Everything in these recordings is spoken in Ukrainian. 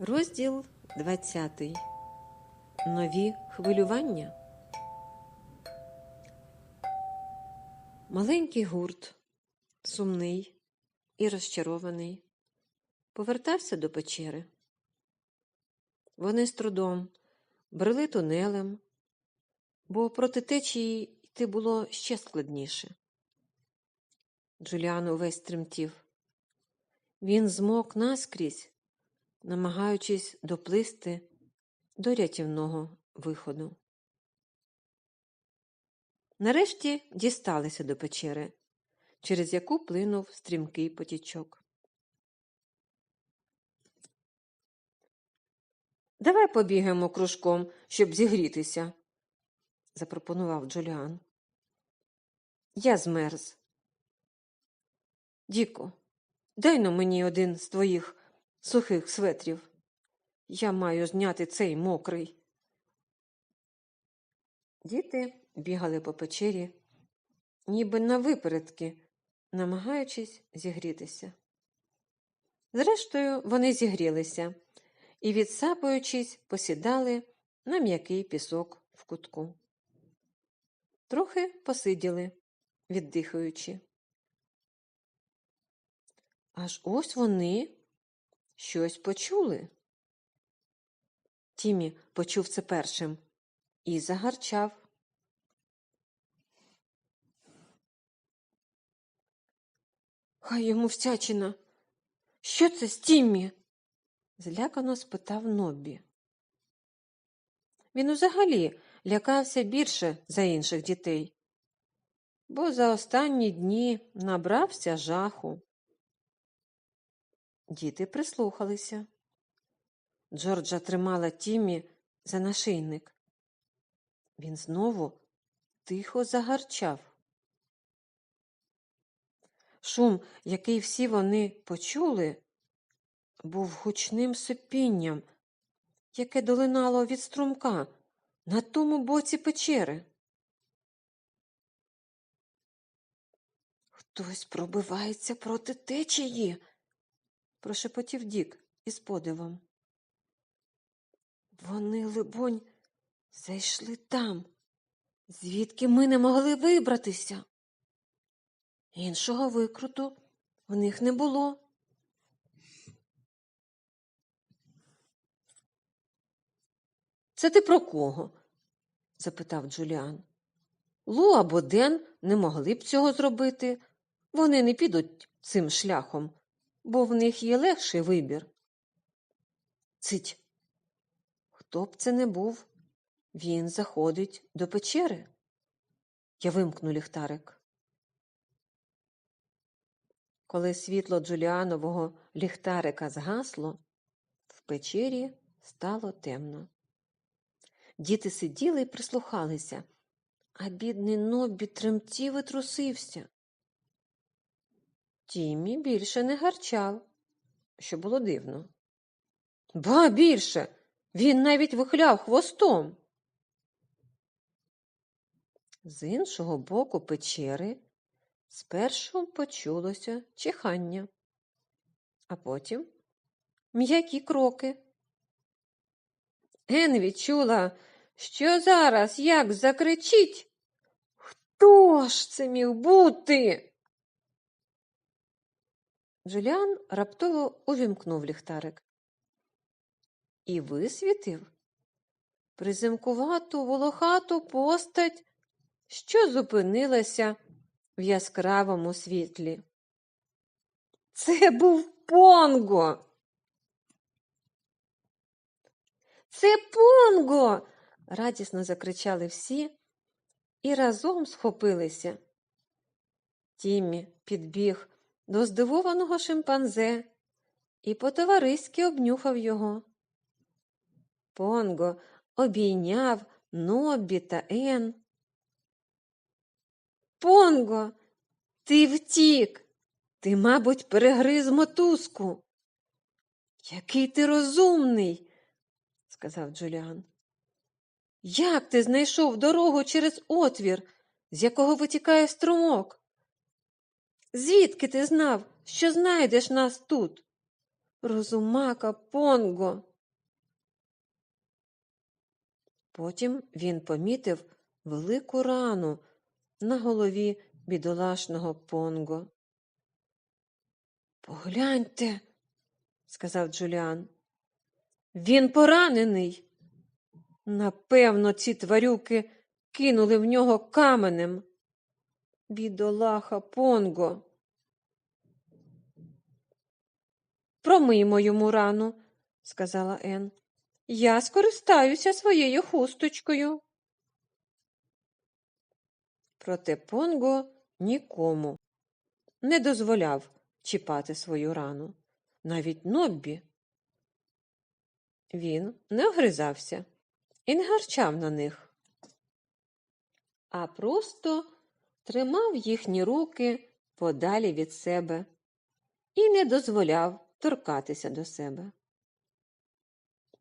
Розділ 20. Нові хвилювання. Маленький гурт, сумний і розчарований, повертався до печери. Вони з трудом брели тунелем, бо проти течії йти було ще складніше. Джуліан увесь тремтів. Він змок наскрізь, намагаючись доплисти до рятівного виходу. Нарешті дісталися до печери, через яку плинув стрімкий потічок. Давай побігаємо кружком, щоб зігрітися, запропонував Джуліан. Я змерз. Діко, дай но мені один з твоїх сухих светрів. Я маю зняти цей мокрий. Діти бігали по печері, ніби на випередки, намагаючись зігрітися. Зрештою, вони зігрілися і, відсапуючись, посідали на м'який пісок в кутку. Трохи посиділи, віддихаючи. Аж ось вони щось почули. Тімі почув це першим і загарчав. Хай йому всячина. Що це з Тіммі? злякано спитав Ноббі. Він взагалі лякався більше за інших дітей, бо за останні дні набрався жаху. Діти прислухалися. Джорджа тримала Тімі за нашийник. Він знову тихо загарчав. Шум, який всі вони почули, був гучним сопінням, яке долинало від струмка на тому боці печери. Хтось пробивається проти течії, прошепотів Дік із подивом. Вони, либонь, зайшли там, звідки ми не могли вибратися. Іншого викруту в них не було. Це ти про кого? запитав Джуліан. Лу або Ден не могли б цього зробити. Вони не підуть цим шляхом, бо в них є легший вибір. Цить. Хто б це не був, він заходить до печери. Я вимкну ліхтарик. Коли світло Джуліанового ліхтарика згасло, в печері стало темно. Діти сиділи і прислухалися, а бідний Ноббі тремтів і трусився. Тімі більше не гарчав, що було дивно. Ба більше. Він навіть вихляв хвостом. З іншого боку печери спершу почулося чихання, а потім м'які кроки. Ен відчула, що зараз як закричить. Хто ж це міг бути? Джуліан раптово увімкнув ліхтарик і висвітив приземкувату волохату постать, що зупинилася в яскравому світлі. Це був Понго. Це Понго. радісно закричали всі і разом схопилися. Тіммі підбіг до здивованого шимпанзе і по-товариськи обнюхав його. Понго обійняв Ноббі та Ен. Понго, ти втік. Ти, мабуть, перегриз мотузку. Який ти розумний, сказав Джуліан. Як ти знайшов дорогу через отвір, з якого витікає струмок? Звідки ти знав, що знайдеш нас тут? Розумака Понго. Потім він помітив велику рану на голові бідолашного Понго. Погляньте, сказав Джуліан. Він поранений. Напевно, ці тварюки кинули в нього каменем. Бідолаха Понго. Промиймо йому рану, сказала Ен. Я скористаюся своєю хусточкою. Проте Понго нікому не дозволяв чіпати свою рану, навіть Ноббі. Він не огризався і не гарчав на них, а просто тримав їхні руки подалі від себе і не дозволяв торкатися до себе.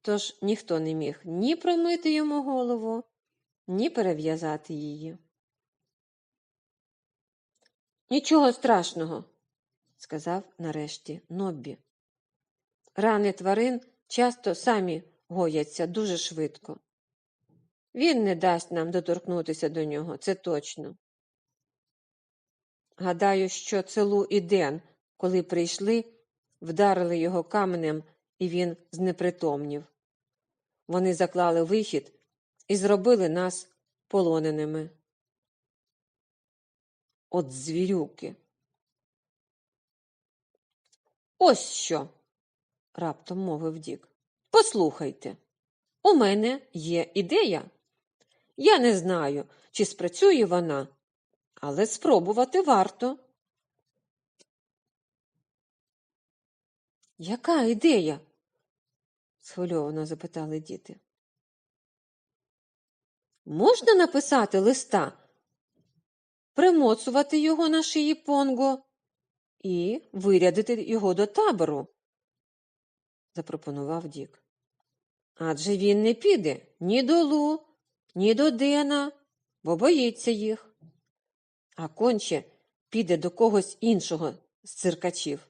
Тож ніхто не міг ні промити йому голову, ні перев'язати її. Нічого страшного, сказав нарешті Ноббі. Рани тварин часто самі гояться дуже швидко. Він не дасть нам доторкнутися до нього, це точно. Гадаю, що Целу і Ден, коли прийшли, вдарили його каменем, і він знепритомнів. Вони заклали вихід і зробили нас полоненими. От звірюки. Ось що, раптом мовив Дік. Послухайте, у мене є ідея. Я не знаю, чи спрацює вона, але спробувати варто. Яка ідея? схвильовано запитали діти. Можна написати листа, примоцувати його на шиї Понго і вирядити його до табору, запропонував Дік. Адже він не піде ні до Лу, ні до Дена, бо боїться їх. А конче піде до когось іншого з циркачів.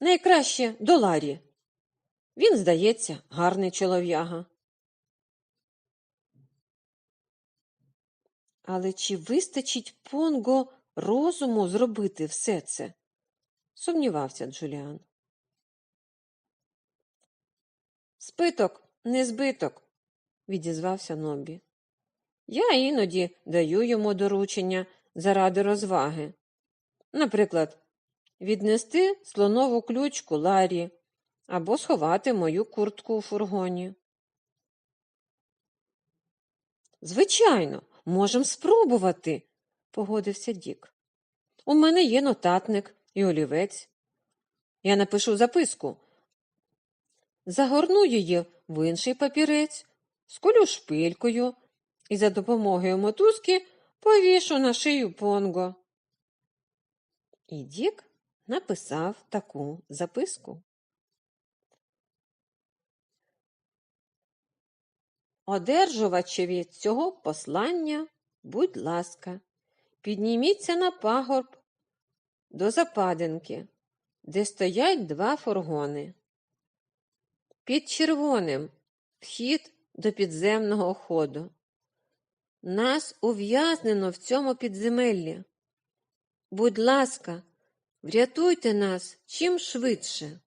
Найкраще до Ларі. Він, здається, гарний чолов'яга. Але чи вистачить Понго розуму зробити все це? сумнівався Джуліан. Спиток, не збиток, відізвався Нобі. Я іноді даю йому доручення заради розваги. Наприклад, віднести слонову ключку Ларі або сховати мою куртку у фургоні. Звичайно, можемо спробувати, погодився Дік. У мене є нотатник і олівець. Я напишу записку. Загорну її в інший папірець, сколю шпилькою і за допомогою мотузки повішу на шию Понго. І Дік написав таку записку. Одержувачеві цього послання, будь ласка, підніміться на пагорб до западинки, де стоять два фургони. Під червоним вхід до підземного ходу. Нас ув'язнено в цьому підземеллі. Будь ласка, врятуйте нас чим швидше.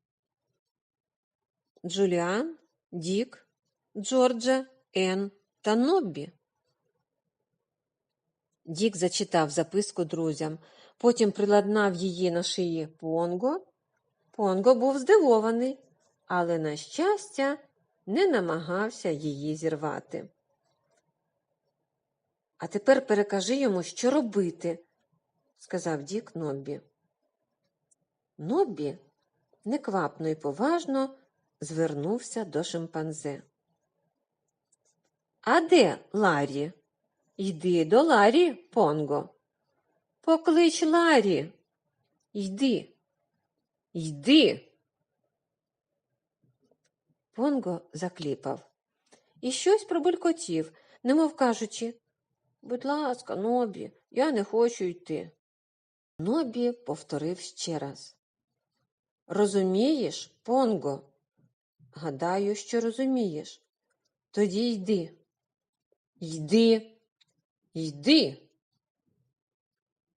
Джуліан, Дік, Джорджа, Ен та Ноббі. Дік зачитав записку друзям, потім приладнав її на шиї Понго. Понго був здивований, але, на щастя, не намагався її зірвати. А тепер перекажи йому, що робити, сказав Дік Ноббі. Ноббі неквапно і поважно звернувся до шимпанзе. А де Ларі? Йди до Ларі, Понго. Поклич Ларі. Йди. Йди. Понго закліпав і щось пробулькотів, немов кажучи Будь ласка, Нобі, я не хочу йти. Нобі повторив ще раз. Розумієш, Понго? Гадаю, що розумієш. Тоді йди. Йди, йди.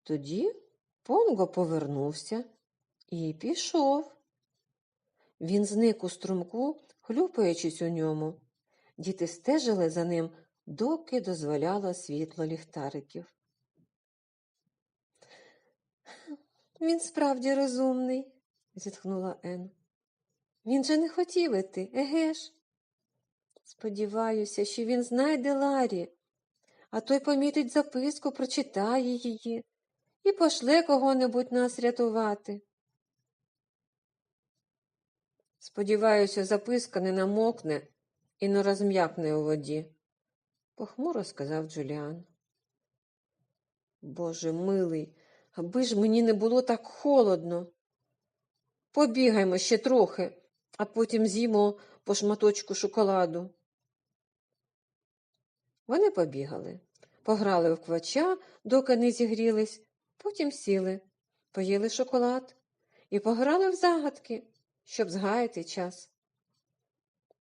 Тоді Понго повернувся і пішов. Він зник у струмку, хлюпаючись у ньому. Діти стежили за ним, доки дозволяло світло ліхтариків. Він справді розумний, зітхнула Ен. Він же не хотів іти, еге ж? Сподіваюся, що він знайде Ларі, а той помітить записку, прочитає її і пошле кого-небудь нас рятувати. Сподіваюся, записка не намокне і не розм'якне у воді, похмуро сказав Джуліан. Боже милий, аби ж мені не було так холодно. Побігаймо ще трохи, а потім з'їмо по шматочку шоколаду. Вони побігали, пограли в квача, доки не зігрілись, потім сіли, поїли шоколад і пограли в загадки, щоб згаяти час.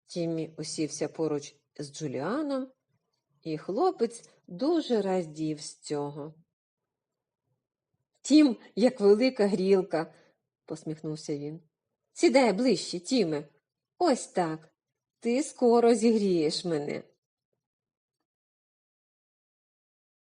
Тіммі усівся поруч з Джуліаном, і хлопець дуже радів з цього. Тім, як велика грілка, посміхнувся він. Сідай ближче, Тіме. Ось так. Ти скоро зігрієш мене.